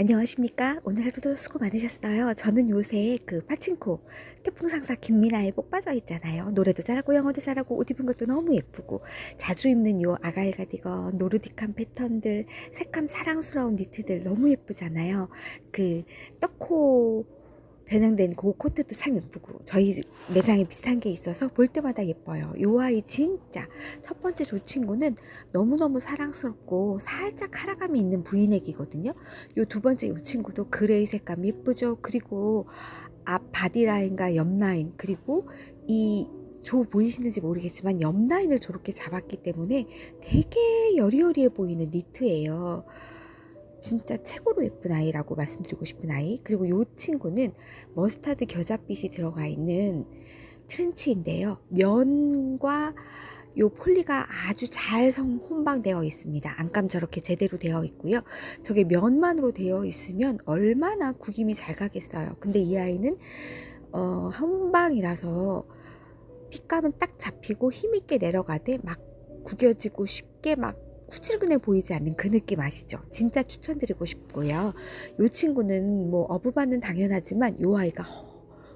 안녕하십니까? 오늘 하루도 수고 많으셨어요. 저는 요새 그 파친코 태풍 상사 김미나에 복 빠져 있잖아요. 노래도 잘하고 영어도 잘하고 옷 입은 것도 너무 예쁘고 자주 입는 요 아가일 가디건, 노르딕한 패턴들, 색감 사랑스러운 니트들 너무 예쁘잖아요. 그 떡코 변형된 그 코트도 참 예쁘고 저희 매장에 비슷한 게 있어서 볼 때마다 예뻐요. 요 아이 진짜 첫 번째 조 친구는 너무너무 사랑스럽고 살짝 카라감이 있는 부인액이거든요. 요 두 번째 요 친구도 그레이 색감 예쁘죠. 그리고 앞 바디라인과 옆라인 그리고 이조 보이시는지 모르겠지만 옆라인을 저렇게 잡았기 때문에 되게 여리여리해 보이는 니트예요. 진짜 최고로 예쁜 아이라고 말씀드리고 싶은 아이. 그리고 이 친구는 머스타드 겨자빛이 들어가 있는 트렌치인데요. 면과 요 폴리가 아주 잘성 혼방되어 있습니다. 안감 저렇게 제대로 되어 있고요. 저게 면만으로 되어 있으면 얼마나 구김이 잘 가겠어요. 근데 이 아이는 어, 혼방이라서 핏감은 딱 잡히고 힘있게 내려가되 막 구겨지고 쉽게 막 후질근해 보이지 않는 그 느낌 아시죠? 진짜 추천드리고 싶고요. 이 친구는 뭐 어부바는 당연하지만 이 아이가 허-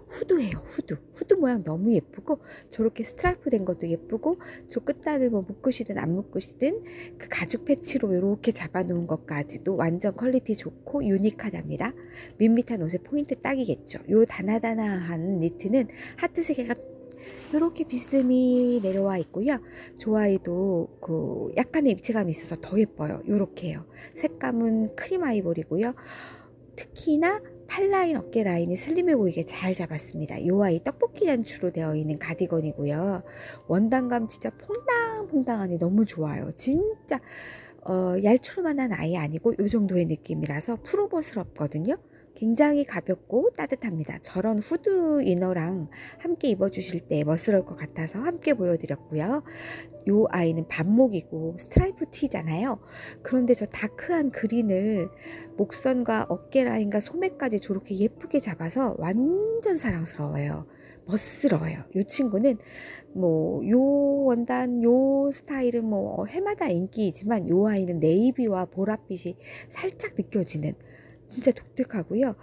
후드예요. 후드. 후드 모양 너무 예쁘고 저렇게 스트라이프 된 것도 예쁘고 저 끝단을 뭐 묶으시든 안 묶으시든 그 가죽 패치로 이렇게 잡아놓은 것까지도 완전 퀄리티 좋고 유니크하답니다. 밋밋한 옷에 포인트 딱이겠죠. 요 다나다나한 니트는 하트 세 개가 이렇게 비스듬히 내려와 있고요. 좋아이도 그 약간의 입체감이 있어서 더 예뻐요. 요렇게요. 색감은 크림 아이보리고요. 특히나 팔라인 어깨 라인이 슬림해 보이게 잘 잡았습니다. 요 아이 떡볶이 단추로 되어 있는 가디건이고요. 원단감 진짜 퐁당퐁당하니 너무 좋아요. 진짜 어, 얄초로만한 아이 아니고 요 정도의 느낌이라서 프로버스럽거든요. 굉장히 가볍고 따뜻합니다. 저런 후드 이너랑 함께 입어주실 때 멋스러울 것 같아서 함께 보여드렸고요. 요 아이는 반목이고 스트라이프 티잖아요. 그런데 저 다크한 그린을 목선과 어깨 라인과 소매까지 저렇게 예쁘게 잡아서 완전 사랑스러워요. 멋스러워요. 요 친구는 뭐 요 원단 요 스타일은 뭐 해마다 인기이지만 요 아이는 네이비와 보랏빛이 살짝 느껴지는 진짜 독특하고요.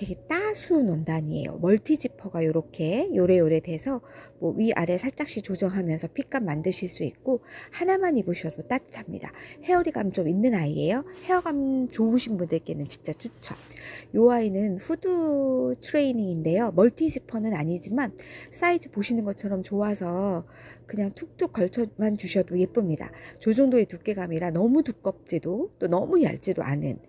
되게 따스운 원단이에요. 멀티 지퍼가 이렇게 요래요래 돼서 뭐 위아래 살짝씩 조정하면서 핏감 만드실 수 있고 하나만 입으셔도 따뜻합니다. 헤어리감 좀 있는 아이예요. 헤어감 좋으신 분들께는 진짜 추천. 요 아이는 후드 트레이닝인데요. 멀티 지퍼는 아니지만 사이즈 보시는 것처럼 좋아서 그냥 툭툭 걸쳐만 주셔도 예쁩니다. 저 정도의 두께감이라 너무 두껍지도 또 너무 얇지도 않은